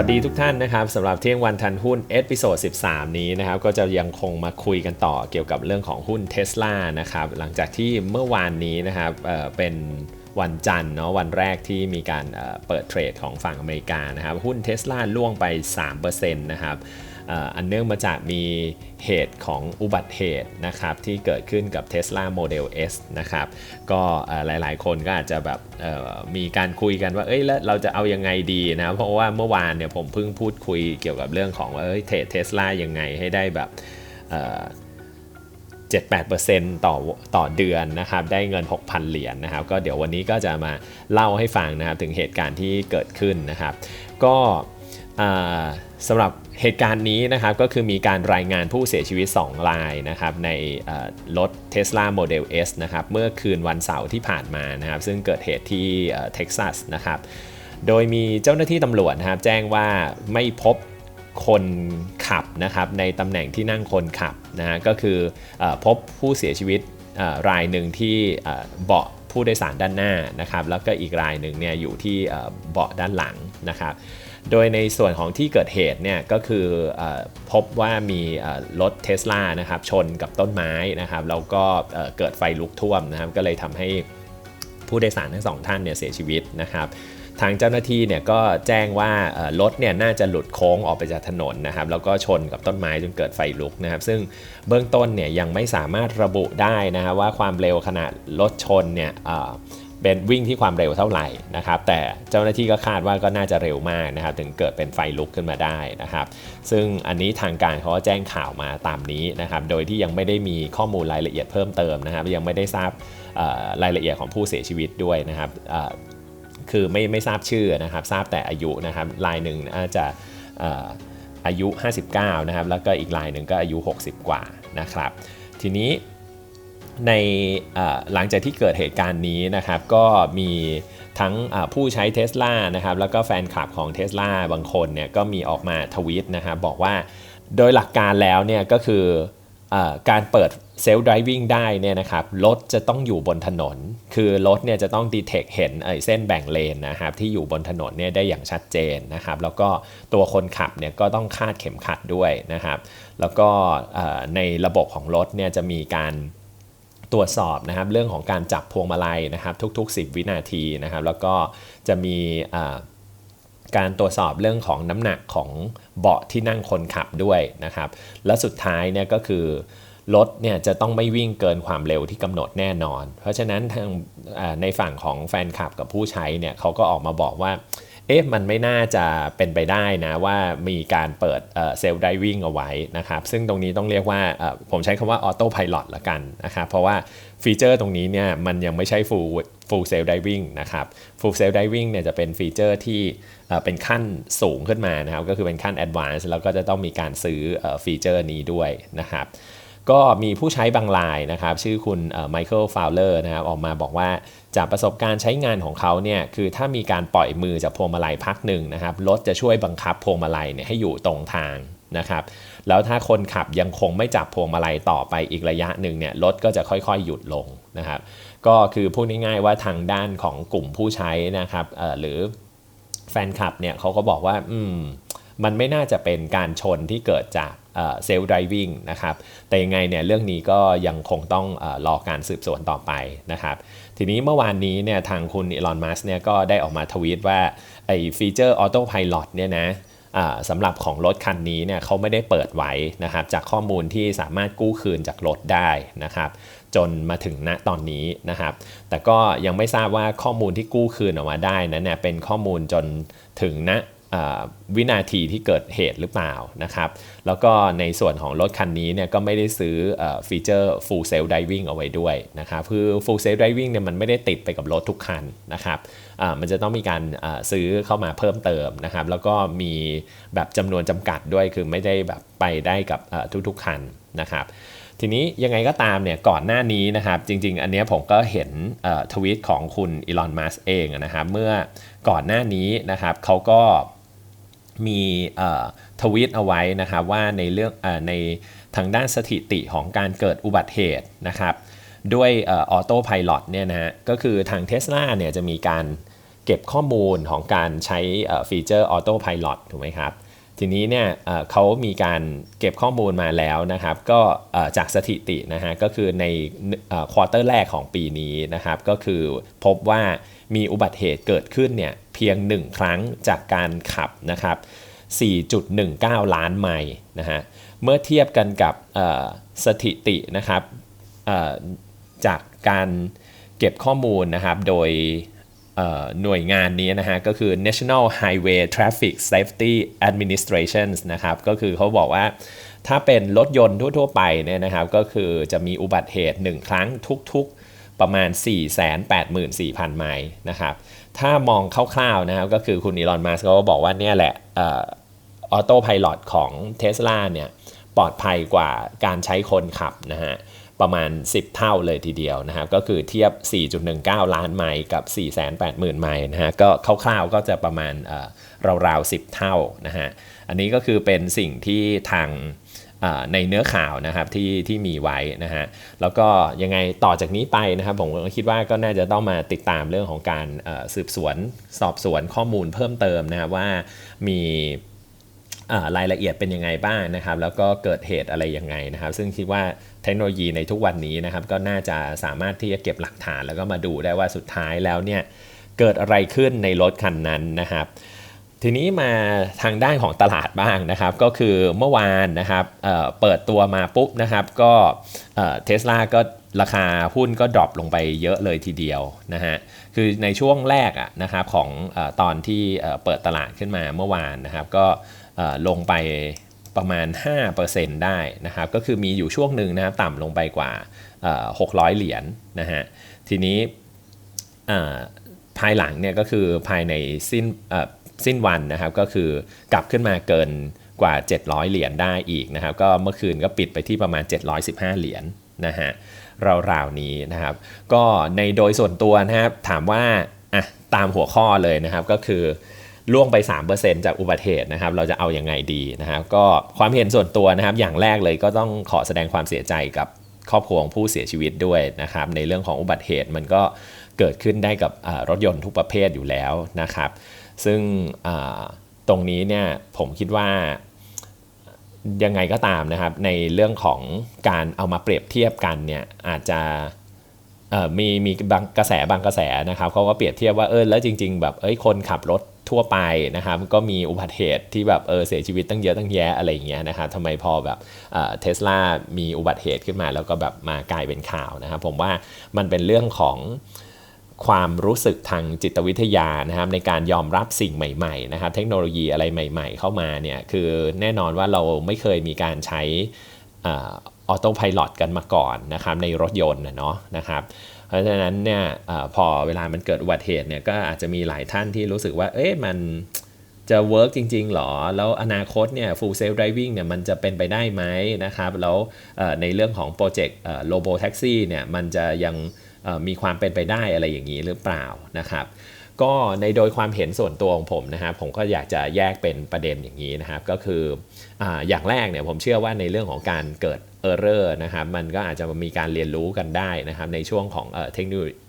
วัสดีทุกท่านนะครับสำหรับเที่ยงวันทันหุ้นเอพิโซด13 นี้นะครับก็จะยังคงมาคุยกันต่อเกี่ยวกับเรื่องของหุ้นเท s l a นะครับหลังจากที่เมื่อวานนี้นะครับเเป็นวันจันทร์เนาะวันแรกที่มีการเเปิดเทรดของฝั่งอเมริกานะครับหุ้นเท s l a ล่วงไป 3%นะครับ อันเนื่องมาจากมีเหตุของอุบัติเหตุนะครับที่เกิดขึ้นกับ Tesla Model S นะครับก็หลายๆ คนก็อาจจะแบบมีการคุยกันว่าเอ้ยแล้วเราจะเอายังไงดีนะเพราะว่าเมื่อวานเนี่ยผมเพิ่งพูดคุยเกี่ยวกับเรื่องของว่าเอ้ยเทรดเทสลายังไงให้ได้แบบเอ่อ7-8%ต่อต่อเดือนนะครับได้เงิน 6,000 เหรียญนะครับก็เดี๋ยววันนี้ก็จะมาเล่าให้ฟังนะครับถึงเหตุการณ์ที่เกิดขึ้นนะครับ ก็สำหรับ เหตุการณ์นี้นะครับก็คือมีการรายงานผู้เสียชีวิต 2 รายนะครับในรถ Tesla Model S นะครับเมื่อคืนวันเสาร์ที่ผ่านมานะครับซึ่งเกิดเหตุที่เท็กซัสนะครับโดยมีเจ้าหน้าที่ตำรวจนะครับแจ้งว่าไม่พบคนขับนะครับในตำแหน่งที่นั่งคนขับนะฮะก็คืออพบผู้เสียชีวิตรายหนึ่งที่เบาะผู้โดยสารด้านหน้านะครับแล้วก็อีกรายหนึ่งเนี่ยอยู่ที่เบาะด้านหลังนะครับ โดยในส่วนของที่เกิดเหตุเนี่ยก็คืออพบว่ามีรถเทสลานะครับชนกับต้นไม้นะครับแล้วก็เกิดไฟลุกท่วมนะครับก็เลยทำให้ผู้โดยสารทั้งสองท่านเนี่ยเสียชีวิตนะครับทางเจ้าหน้าที่เนี่ยก็แจ้งว่ารถเนี่ยน่าจะหลุดโค้งออกไปจากถนนนะครับแล้วก็ชนกับต้นไม้จนเกิดไฟลุกนะครับ ซึ่งเบื้องต้นเนี่ยยังไม่สามารถระบุได้นะครับว่าความเร็วขณะรถชนเนี่ย เป็นวิ่งที่ความเร็วเท่าไหร่นะครับ แต่เจ้าหน้าที่ก็คาดว่าก็น่าจะเร็วมากนะครับ ถึงเกิดเป็นไฟลุกขึ้นมาได้นะครับ ซึ่งอันนี้ทางการเขาก็แจ้งข่าวมาตามนี้นะครับ โดยที่ยังไม่ได้มีข้อมูลรายละเอียดเพิ่มเติมนะครับ ยังไม่ได้ทราบรายละเอียดของผู้เสียชีวิตด้วยนะครับคือไม่ไม่ทราบชื่อนะครับ ทราบแต่อายุนะครับรายหนึ่งอาจจะอายุ 59 นะครับ แล้วก็อีกรายหนึ่งก็อายุ 60 กว่านะครับ ทีนี้ ในหลังจากที่เกิดเหตุการณ์นี้นะครับก็มีทั้งผู้ใช้เท s l a นะครับแล้วก็แฟนคลับของเท s l a บางคนเนี่ยก็มีออกมาทวีตนะครับบอกว่าโดยหลักการแล้วเนี่ยก็คืออการเปิดเซลล์ driving ได้เนี่ยนะครับรถจะต้องอยู่บนถนน คือรถเนี่ยจะต้อง detect เห็นไอ้เส้นแบ่งเลนนะครับที่อยู่บนถนนเนี่ยได้อย่างชัดเจนนะครับแล้วก็ตัวคนขับเนี่ยก็ต้องคาดเข็มขัดด้วยนะครับแล้วก็ในระบบของรถเนี่ยจะมีการ ตรวจสอบนะครับเรื่องของการจับพวงมาลัยนะครับทุก ๆ 10 วินาทีนะครับแล้วก็จะมีการตรวจสอบเรื่องของน้ำหนักของเบาะที่นั่งคนขับด้วยนะครับ และสุดท้ายเนี่ยก็คือรถเนี่ยจะต้องไม่วิ่งเกินความเร็วที่กำหนดแน่นอน เพราะฉะนั้นทางในฝั่งของแฟนคลับกับผู้ใช้เนี่ยเขาก็ออกมาบอกว่า เอ๊ะมันไม่น่าจะเป็นไปได้นะว่ามีการเปิดเซลล์ไดวิ่งเอาไว้นะครับซึ่งตรงนี้ต้องเรียกว่าผมใช้คำว่าออโต้พาย t ละกันนะครับเพราะว่าฟีเจอร์ตรงนี้เนี่ยมันยังไม่ใช่ full full self driving นะครับ full self driving เนี่ยจะเป็นฟีเจอร์ที่เป็นขั้นสูงขึ้นมานะครับก็คือเป็นขั้น advanced แล้วก็จะต้องมีการซื้อฟีเจอร์นี้ด้วยนะครับ ก็มีผู้ใช้บางรายนะครับ ชื่อคุณไมเคิลฟาวเลอร์นะครับออกมาบอกว่าจากประสบการณ์ใช้งานของเขาเนี่ยคือถ้ามีการปล่อยมือจากพวงมาลัยพักหนึ่งนะครับรถจะช่วยบังคับพวงมาลัยเนี่ยให้อยู่ตรงทางนะครับแล้วถ้าคนขับยังคงไม่จับพวงมาลัยต่อไปอีกระยะหนึ่งเนี่ยรถก็จะค่อยๆ หยุดลงนะครับก็คือพูดง่ายๆว่าทางด้านของกลุ่มผู้ใช้นะครับหรือแฟนคลับเนี่ยเขาก็บอกว่าอืมมันไม่น่าจะเป็นการชนที่เกิดจาก เซลล์ driving นะครับแต่ยังไงเนี่ยเรื่องนี้ก็ยังคงต้องเออรอการสืบสวนต่อไปนะครับทีนี้เมื่อวานนี้เนี่ยทางคุณอีลอนมัสเนี่ยก็ได้ออกมาทวีตว่าไอ้ฟีเจอร์ออโต้พาย t เนี่ยนะสำหรับของรถคันนี้เนี่ยเขาไม่ได้เปิดไว้นะครับจากข้อมูลที่สามารถกู้คืนจากรถได้นะครับจนมาถึงณตอนนี้นะครับ แต่ก็ยังไม่ทราบว่าข้อมูลที่กู้คืนออกมาได้นั้นเนี่ยเป็นข้อมูลจนถึงณ วินาทีที่เกิดเหตุหรือเปล่านะครับ แล้วก็ในส่วนของรถคันนี้เนี่ยก็ไม่ได้ซื้อฟีเจอร์ full self driving เอาไว้ด้วยนะครับคือ full self driving เนี่ยมันไม่ได้ติดไปกับรถทุกคันนะครับมันจะต้องมีการซื้อเข้ามาเพิ่มเติมนะครับ แล้วก็มีแบบจำนวนจำกัดด้วยคือไม่ได้แบบไปได้กับทุกๆคันนะครับทีนี้ยังไงก็ตามเนี่ยก่อนหน้านี้นะครับ จริง ๆ อันนี้ผมก็เห็นทวีตของคุณอีลอนมัสเองนะครับ เมื่อก่อนหน้านี้นะครับเขาก็ มีทวีตเอาไว้นะครับว่าในเรื่องในทางด้านสถิติของการเกิดอุบัติเหตุนะครับด้วยออโต้พาย t เนี่ยนะฮะก็คือทาง Tesla เนี่ยจะมีการเก็บข้อมูลของการใช้ฟีเจอร์ออโต้พายロถูกไหมครับ ทีนี้เนี่ยเขามีการเก็บข้อมูลมาแล้วนะครับ ก็จากสถิตินะฮะก็คือในควอเตอร์แรกของปีนี้นะครับ ก็คือพบว่ามีอุบัติเหตุเกิดขึ้นเนี่ย เพียง 1 ครั้งจากการขับนะครับ 4.19 ล้านไมล์นะฮะ เมื่อเทียบกันกับสถิตินะครับจากการเก็บข้อมูลนะครับโดยหน่วยงานนี้นะฮะก็คือ National Highway Traffic Safety Administration นะครับก็คือเขาบอกว่าถ้าเป็นรถยนต์ทั่ว ๆ ไปเนี่ยนะครับก็คือจะมีอุบัติเหตุ 1 ครั้งทุก ๆ ประมาณ 484,000 ไมล์นะครับถ้ามองคร่าวๆนะครับก็คือคุณอีลอนมัสก์ก็บอกว่าเนี่ยแหละออโต้พายロของ Tesla เนี่ยปลอดภัยกว่าการใช้คนขับนะฮะประมาณ 10 เท่าเลยทีเดียวนะครับก็คือเทียบ 4.19 ล้านไมล์กับ 480,000 ไมล์นะฮะก็คร่าวๆก็จะประมาณราวๆ 10 เท่านะฮะอันนี้ก็คือเป็นสิ่งที่ทาง ในเนื้อข่าวนะครับที่ที่มีไว้นะฮะแล้วก็ยังไงต่อจากนี้ไปนะครับผมก็คิดว่าก็น่าจะต้องมาติดตามเรื่องของการสืบสวนสอบสวนข้อมูลเพิ่มเติมนะครับว่ามีรายละเอียดเป็นยังไงบ้างนะครับ แล้วก็เกิดเหตุอะไรยังไงนะครับ ซึ่งคิดว่าเทคโนโลยีในทุกวันนี้นะครับ ก็น่าจะสามารถที่จะเก็บหลักฐานแล้วก็มาดูได้ว่าสุดท้ายแล้วเนี่ยเกิดอะไรขึ้นในรถคันนั้นนะครับ ทีนี้มาทางด้านของตลาดบ้างนะครับ ก็คือเมื่อวานนะครับเเปิดตัวมาปุ๊บนะครับก็เทสลาก็ราคาหุ้นก็ดรอปลงไปเยอะเลยทีเดียวนะฮะคือในช่วงแรกอะนะครับของอตอนที่เปิดตลาดขึ้นมาเมื่อวานนะครับ ก็ลงไปประมาณ 5%ได้นะครับ ก็คือมีอยู่ช่วงหนึ่งนะครับต่ำลงไปกว่า 600 เหรียญนนะฮะทีนี้ภายหลังเนี่ยก็คือภายในสิ้น สิ้นวันนะครับก็คือกลับขึ้นมาเกินกว่า 700 เหรียญได้อีกนะครับ ก็เมื่อคืนก็ปิดไปที่ประมาณ 715 เหรียญนะฮะราวๆนี้นะครับ ก็ในโดยส่วนตัวนะครับถามว่าอะตามหัวข้อเลยนะครับก็คือล่วงไป 3%จากอุบัติเหตุนะครับ เราจะเอาอยัางไงดีนะครับ ก็ความเห็นส่วนตัวนะครับ อย่างแรกเลยก็ต้องขอแสดงความเสียใจกับครอบครัวของผู้เสียชีวิตด้วยนะครับ ในเรื่องของอุบัติเหตุมันก็เกิดขึ้นได้กับรถยนต์ทุกประเภทอยู่แล้วนะครับ ซึ่งตรงนี้เนี่ยผมคิดว่ายังไงก็ตามนะครับ ในเรื่องของการเอามาเปรียบเทียบกันเนี่ยอาจจะมีมีบางกระแสบางกระแสนะครับเขาก็เปรียบเทียบว่าเออแล้วจริง ๆ แบบเอ้ยคนขับรถทั่วไปนะครับก็มีอุบัติเหตุที่แบบเออเสียชีวิตตั้งเยอะตั้งแยะอะไรอย่างเงี้ยนะครับทำไมพอแบบเทสลามีอุบัติเหตุขึ้นมา แล้วก็แบบมากลายเป็นข่าวนะครับผมว่ามันเป็นเรื่องของ ความรู้สึกทางจิตวิทยานะครับในการยอมรับสิ่งใหม่ๆนะครับเทคโนโลยีอะไรใหม่ ๆ เข้ามาเนี่ยคือแน่นอนว่าเราไม่เคยมีการใช้ออโต้พายロกันมาก่อนนะครับในรถยนต์นะเนาะนะครับเพราะฉะนั้นเนี่ยอพอเวลามันเกิดอุบัติเหตุเนี่ยก็อาจจะมีหลายท่านที่รู้สึกว่าเอ๊ะมันจะเวิร์กจริง ๆ หรอ แล้วอนาคตเนี่ย full self driving เนี่ยมันจะเป็นไปได้ไหมนะครับ แล้วในเรื่องของโปรเจกต์โลโบแท็กซี่เนี่ยมันจะยัง มีความเป็นไปได้อะไรอย่างนี้หรือเปล่านะครับก็ในโดยความเห็นส่วนตัวของผมนะครับผมก็อยากจะแยกเป็นประเด็นอย่างนี้นะครับ ก็คือออย่างแรกเนี่ยผมเชื่อว่าในเรื่องของการเกิดเออร์เรอร์นะครับมันก็อาจจะมีการเรียนรู้กันได้นะครับ ในช่วงของเ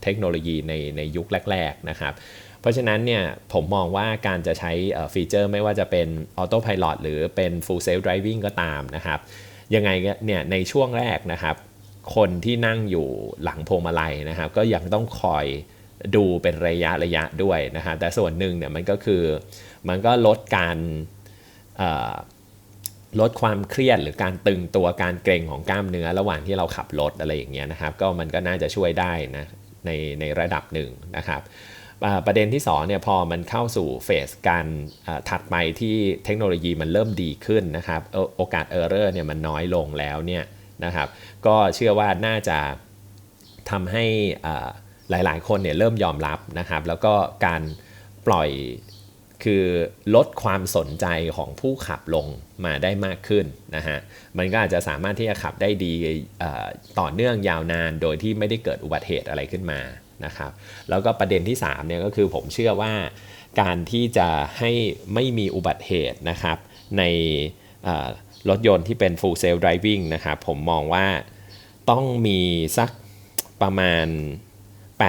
ทคโนโลยีในในยุคแรก ๆนะครับ เพราะฉะนั้นเนี่ยผมมองว่าการจะใช้ฟีเจอร์ไม่ว่าจะเป็นออโต้พายロหรือเป็น Full Self Driving ก็ตามนะครับ ยังไงเนี่ยในช่วงแรกนะครับ คนที่นั่งอยู่หลังพวงมาลัยนะครับ ก็ยังต้องคอยดูเป็นระยะระยะด้วยนะฮะแต่ส่วนหนึ่งเนี่ยมันก็คือมันก็ลดการลดความเครียดหรือการตึงตัวการเกร็งของกล้ามเนื้อระหว่างที่เราขับรถอะไรอย่างเงี้ยนะครับ ก็มันก็น่าจะช่วยได้นะในในระดับหนึ่งนะครับประเด็นที่2เนี่ยพอมันเข้าสู่เฟสการถัดไปที่เทคโนโลยีมันเริ่มดีขึ้นนะครับโอกาสเออร์เรอร์เนี่ยมันน้อยลงแล้วเนี่ย นะครับ ก็เชื่อว่าน่าจะทำให้หลายๆ คนเนี่ยเริ่มยอมรับนะครับ แล้วก็การปล่อยคือลดความสนใจของผู้ขับลงมาได้มากขึ้นนะฮะ มันก็อาจจะสามารถที่จะขับได้ดีต่อเนื่องยาวนานโดยที่ไม่ได้เกิดอุบัติเหตุอะไรขึ้นมานะครับ แล้วก็ประเด็นที่3เนี่ยก็คือผมเชื่อว่าการที่จะให้ไม่มีอุบัติเหตุนะครับใน รถยนต์ที่เป็น full self driving นะครับผมมองว่าต้องมีสักประมาณ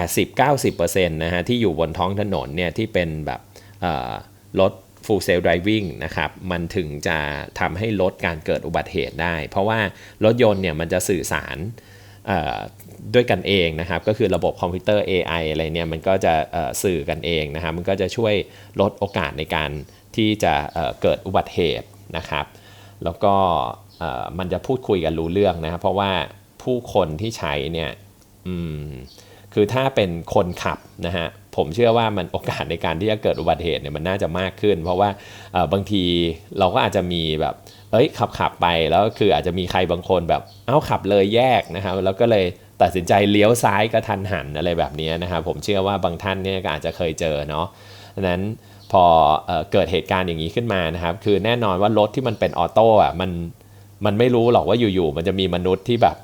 80-90%นะฮะที่อยู่บนท้องถนนเนี่ยที่เป็นแบบรถ full self driving นะครับมันถึงจะทำให้ลดการเกิดอุบัติเหตุได้ เพราะว่ารถยนต์เนี่ยมันจะสื่อสารด้วยกันเองนะครับ ก็คือระบบคอมพิวเตอร์ AI อะไรเนี่ยมันก็จะสื่อกันเองนะครับ มันก็จะช่วยลดโอกาสในการที่จะเกิดอุบัติเหตุนะครับ แล้วก็มันจะพูดคุยกันรู้เรื่องนะครับเพราะว่าผู้คนที่ใช้เนี่ยคือถ้าเป็นคนขับนะฮะผมเชื่อว่ามันโอกาสในการที่จะเกิดอุบัติเหตุเนี่ยมันน่าจะมากขึ้น เพราะว่าบางทีเราก็อาจจะมีแบบเอ้ยขับขับไปแล้วคืออาจจะมีใครบางคนแบบเอ้าขับเลยแยกนะครับแล้วก็เลยตัดสินใจเลี้ยวซ้ายกระทันหันอะไรแบบนี้นะครับผมเชื่อว่าบางท่านเนี่ยก็อาจจะเคยเจอเนาะดังนั้น พอเอเกิดเหตุการณ์อย่างนี้ขึ้นมานะครับ คือแน่นอนว่ารถที่มันเป็นออโต้อะมันมันไม่รู้หรอกว่าอยู่ๆมันจะมีมนุษย์ที่แบบ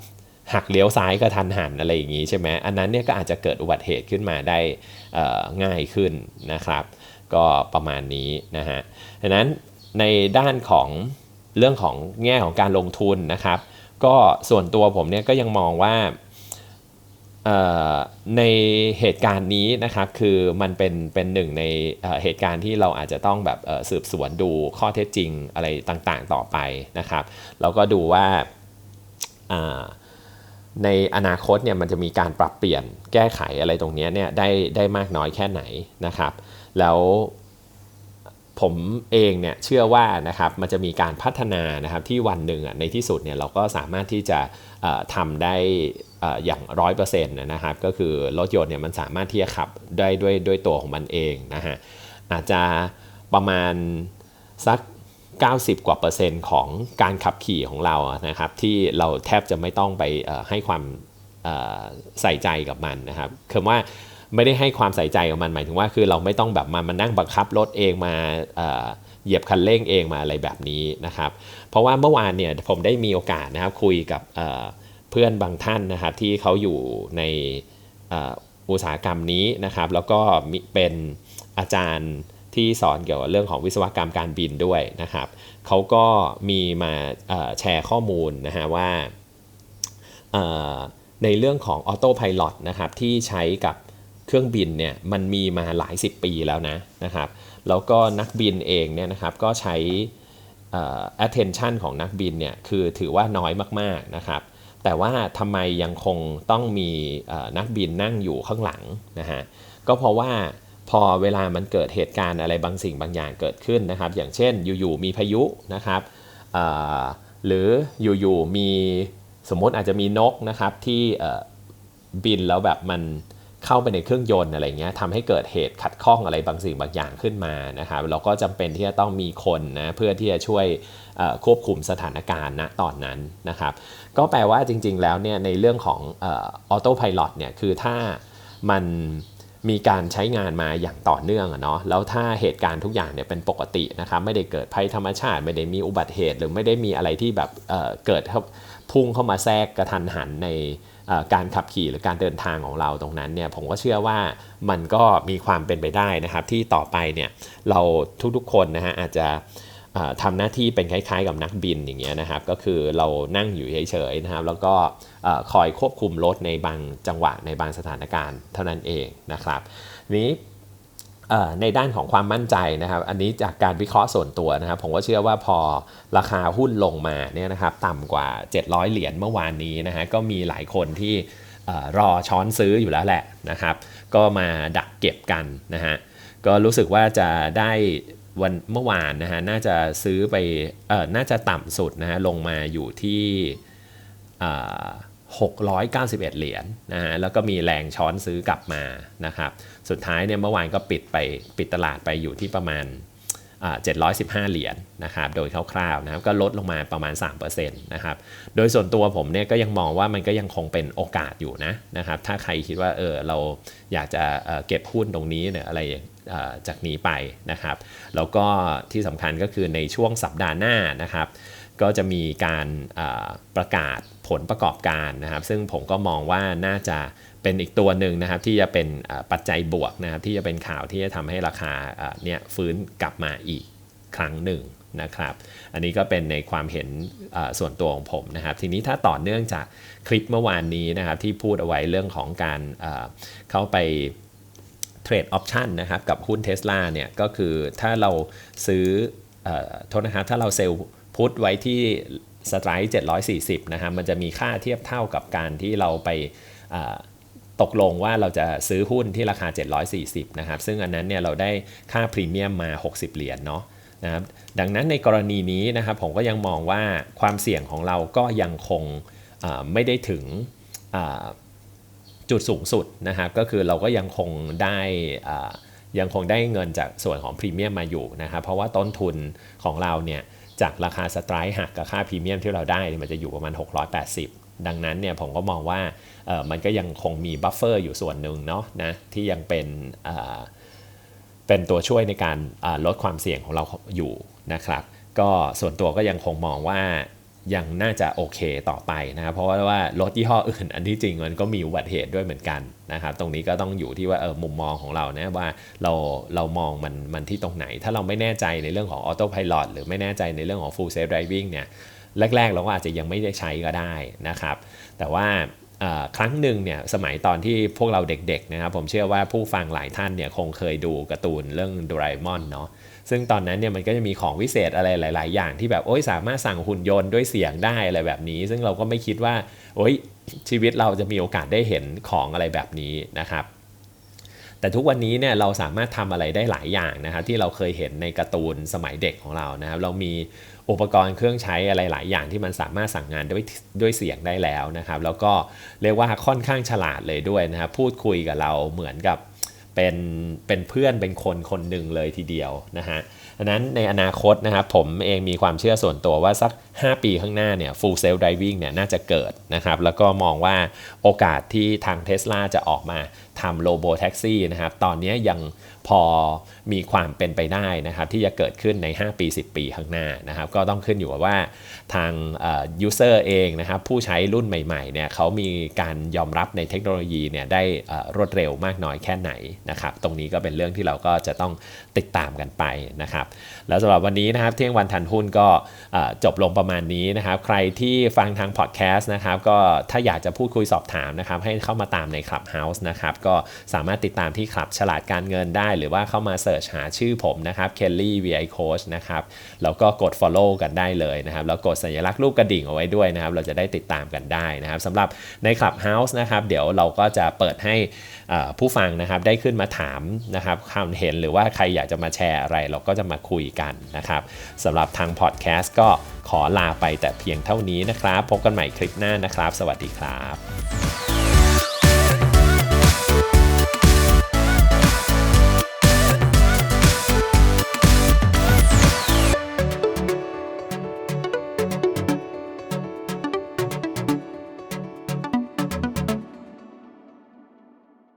หักเลี้ยวซ้ายก็ทันหันอะไรอย่างนี้ใช่ไหมอันนั้นเนี่ยก็อาจจะเกิดอุบัติเหตุขึ้นมาได้ง่ายขึ้นนะครับ ก็ประมาณนี้นะฮะดังนั้นในด้านของเรื่องของแง่ของการลงทุนนะครับ ก็ส่วนตัวผมเนี่ยก็ยังมองว่า ในเหตุการณ์นี้นะครับคือมันเป็นเป็นหนึ่งในเหตุการณ์ที่เราอาจจะต้องแบบสืบสวนดูข้อเท็จจริงอะไรต่างๆต่อไปนะครับแล้วก็ดูว่าในอนาคตเนี่ยมันจะมีการปรับเปลี่ยนแก้ไขอะไรตรงนี้เนี่ยได้ได้มากน้อยแค่ไหนนะครับ แล้วผมเองเนี่ยเชื่อว่านะครับมันจะมีการพัฒนานะครับที่วันหนึ่งอะในที่สุดเนี่ยเราก็สามารถที่จะทำได้ อย่างร้อยเปอร์เซ็นต์นะครับก็คือรถยนต์เนี่ยมันสามารถที่จะขับได้ด้วยด้วยตัวของมันเองนะฮะอาจจะประมาณสัก 90 กว่าเปอร์เซ็นต์ของการขับขี่ของเรานะครับที่เราแทบจะไม่ต้องไปให้ความใส่ใจกับมันนะครับคือว่าไม่ได้ให้ความใส่ใจกับมันหมายถึงว่าคือเราไม่ต้องแบบมามานั่งบังคับรถเองมาเหยียบคันเร่งเองมาอะไรแบบนี้นะครับ เพราะว่าเมื่อวานเนี่ยผมได้มีโอกาสนะครับคุยกับ เพื่อนบางท่านนะครับที่เขาอยู่ในอุตสาหกรรมนี้นะครับ แล้วก็เป็นอาจารย์ที่สอนเกี่ยวกับเรื่องของวิศวกรรมการบินด้วยนะครับเขาก็มีมาแชร์ข้อมูลนะฮะว่าในเรื่องของออโต้พายロนะครับที่ใช้กับเครื่องบินเนี่ยมันมีมาหลายสิบปีแล้วนะนะครับ แล้วก็นักบินเองเนี่ยนะครับก็ใช้ attention ของนักบินเนี่ยคือถือว่าน้อยมากๆนะครับ แต่ว่าทำไมยังคงต้องมีนักบินนั่งอยู่ข้างหลังนะฮะก็เพราะว่าพอเวลามันเกิดเหตุการณ์อะไรบางสิ่งบางอย่างเกิดขึ้นนะครับ อย่างเช่นอยู่ๆมีพายุนะครับหรืออยู่ๆมีสมมติอาจจะมีนกนะครับที่บินแล้วแบบมัน เข้าไปในเครื่องยนต์อะไรเงี้ยทำให้เกิดเหตุขัดข้องอะไรบางสิ่งบางอย่างขึ้นมานะครับเราก็จำเป็นที่จะต้องมีคนนะเพื่อที่จะช่วยควบคุมสถานการณ์ณตอนนั้นนะครับก็แปลว่าจริง ๆ แล้วเนี่ยในเรื่องของออโต้พายロเนี่ยคือถ้ามันมีการใช้งานมาอย่างต่อเนื่องอะเนาะแล้วถ้าเหตุการณ์ทุกอย่างเนี่ยเป็นปกตินะครับไม่ได้เกิดภัยธรรมชาติ ไม่ได้มีอุบัติเหตุหรือไม่ได้มีอะไรที่แบบเเกิดพุ่งเข้ามาแทรกกระทันหันใน การขับขี่หรือการเดินทางของเราตรงนั้นเนี่ยผมก็เชื่อว่ามันก็มีความเป็นไปได้นะครับ ที่ต่อไปเนี่ยเราทุกๆคนนะฮะอาจจะทำหน้าที่เป็นคล้ายๆกับนักบินอย่างเงี้ยนะครับ ก็คือเรานั่งอยู่เฉยๆนะครับ แล้วก็คอยควบคุมรถในบางจังหวะในบางสถานการณ์เท่านั้นเองนะครับนี้ ในด้านของความมั่นใจนะครับ อันนี้จากการวิเคราะห์ส่วนตัวนะครับ ผมก็เชื่อว่าพอราคาหุ้นลงมาเนี่ยนะครับต่ำกว่า 700 เหรียญเมื่อวานนี้นะฮะก็มีหลายคนที่รอช้อนซื้ออยู่แล้วแหละนะครับ ก็มาดักเก็บกันนะฮะก็รู้สึกว่าจะได้วันเมื่อวานนะฮะน่าจะซื้อไปเออน่าจะต่ำสุดนะฮะลงมาอยู่ที่ 691 เหรียญนนะฮะแล้วก็มีแรงช้อนซื้อกลับมานะครับสุดท้ายเนี่ยเมื่อวานก็ปิดไปปิดตลาดไปอยู่ที่ประมาณ715 เหรียญนนะครับโดยคร่าวๆนะครับก็ลดลงมาประมาณ3%นะครับโดยส่วนตัวผมเนี่ยก็ยังมองว่ามันก็ยังคงเป็นโอกาสอยู่นะนะครับถ้าใครคิดว่าเออเราอยากจะเก็บหุ้นตรงนี้เนี่ยอะไรจากนี้ไปนะครับแล้วก็ที่สำคัญก็คือในช่วงสัปดาห์หน้านะครับก็จะมีการประกาศ ผลประกอบการนะครับ ซึ่งผมก็มองว่าน่าจะเป็นอีกตัวหนึ่งนะครับที่จะเป็นปัจจัยบวกนะครับที่จะเป็นข่าวที่จะทำให้ราคาเนี่ยฟื้นกลับมาอีกครั้งหนึ่งนะครับ อันนี้ก็เป็นในความเห็นส่วนตัวของผมนะครับ ทีนี้ถ้าต่อเนื่องจากคลิปเมื่อวานนี้นะครับที่พูดเอาไว้เรื่องของการเข้าไปเทรดออปชันนะครับกับหุ้นเท s l a เนี่ยก็คือถ้าเราซื้อโทษนะครับถ้าเราเซลล์พุทไว้ที่ สไตร์740นะครับมันจะมีค่าเทียบเท่ากับการที่เราไปตกลงว่าเราจะซื้อหุ้นที่ราคา 740นะครับซึ่งอันนั้นเนี่ยเราได้ค่าพรีเมียมมา 60 เหรียญเนาะนะครับดังนั้นในกรณีนี้นะครับผมก็ยังมองว่าความเสี่ยงของเราก็ยังคงไม่ได้ถึงจุดสูงสุดนะครับก็คือเราก็ยังคงได้ยังคงได้เงินจากส่วนของพรีเมียมมาอยู่นะครับเพราะว่าต้นทุนของเราเนี่ย จากราคาสไตร์หักกับค่าพรีเมียมที่เราได้มันจะอยู่ประมาณ 680 ดังนั้นเนี่ยผมก็มองว่ามันก็ยังคงมีบัฟเฟอร์อยู่ส่วนหนึ่งเนาะนะที่ยังเป็นเป็นตัวช่วยในการลดความเสี่ยงของเราอยู่นะครับ ก็ส่วนตัวก็ยังคงมองว่า ยังน่าจะโอเคต่อไปนะครับเพราะว่ารถยี่ห้ออื่นอันที่จริงมันก็มีอุบัติเหตุด้วยเหมือนกันนะครับตรงนี้ก็ต้องอยู่ที่ว่าเออมุมมองของเรานะว่าเราเรามองมันมันที่ตรงไหน ถ้าเราไม่แน่ใจในเรื่องของออโต้พายロหรือไม่แน่ใจในเรื่องของ full self driving เนี่ยแรกๆ เราก็อาจจะยังไม่ได้ใช้ก็ได้นะครับ แต่ว่าครั้งหนึ่งเนี่ยสมัยตอนที่พวกเราเด็กๆนะครับผมเชื่อว่าผู้ฟังหลายท่านเนี่ยคงเคยดูการ์ตูนเรื่องโดราเอมอนเนาะ ซึ่งตอนนั้นเนี่ยมันก็จะมีของวิเศษอะไรหลาย ๆ อย่างที่แบบโอ้ยสามารถสั่งหุ่นยนต์ด้วยเสียงได้อะไรแบบนี้ ซึ่งเราก็ไม่คิดว่าโอ้ยชีวิตเราจะมีโอกาสได้เห็นของอะไรแบบนี้นะครับแต่ทุกวันนี้เนี่ยเราสามารถทำอะไรได้หลายอย่างนะครับที่เราเคยเห็นในการ์ตูนสมัยเด็กของเรานะครับเรามีอุปกรณ์เครื่องใช้อะไรหลายอย่างที่มันสามารถสั่งงานด้วยด้วยเสียงได้แล้วนะครับ แล้วก็เรียกว่าค่อนข้างฉลาดเลยด้วยนะครับพูดคุยกับเราเหมือนกับ เป็นเป็นเพื่อนเป็นคนคนหนึ่งเลยทีเดียวนะฮะดังนั้นในอนาคตนะครับผมเองมีความเชื่อส่วนตัวว่าสัก 5 ปีข้างหน้าเนี่ย full self driving เนี่ยน่าจะเกิดนะครับ แล้วก็มองว่าโอกาสที่ทางเท s l a จะออกมาทำโลโบแท็กซี่นะครับ ตอนนี้ยังพอมีความเป็นไปได้นะครับ ที่จะเกิดขึ้นใน 5 ปี 10 ปีข้างหน้านะครับ ก็ต้องขึ้นอยู่กับว่าทางยูเซอร์เองนะครับ ผู้ใช้รุ่นใหม่ๆเนี่ยเขามีการยอมรับในเทคโนโลยีเนี่ยได้รวดเร็วมากน้อยแค่ไหนนะครับ ตรงนี้ก็เป็นเรื่องที่เราก็จะต้องติดตามกันไปนะครับ แล้วสำหรับวันนี้นะครับเที่ยงวันทันหุ้นก็จบลงประมาณนี้นะครับ ใครที่ฟังทางพอดแคสต์นะครับก็ถ้าอยากจะพูดคุยสอบถามนะครับให้เข้ามาตามใน Clubhouse นะครับก็สามารถติดตามที่คลับฉลาดการเงินได้ หรือว่าเข้ามาเสิร์ชหาชื่อผมนะครับ Kelly VI Coach นะครับแล้วก็กด follow กันได้เลยนะครับแล้วกดสัญลักษณ์รูปกระดิ่งเอาไว้ด้วยนะครับเราจะได้ติดตามกันได้นะครับสำหรับใน Clubhouse นะครับเดี๋ยวเราก็จะเปิดให้ผู้ฟังนะครับได้ขึ้นมาถามนะครับความเห็นหรือว่าใครอยากจะมาแชร์อะไร เราก็จะมาคุยกันนะครับสำหรับทางพอดแคสต์ก็ขอลาไปแต่เพียงเท่านี้นะครับ พบกันใหม่คลิปหน้านะครับ สวัสดีครับ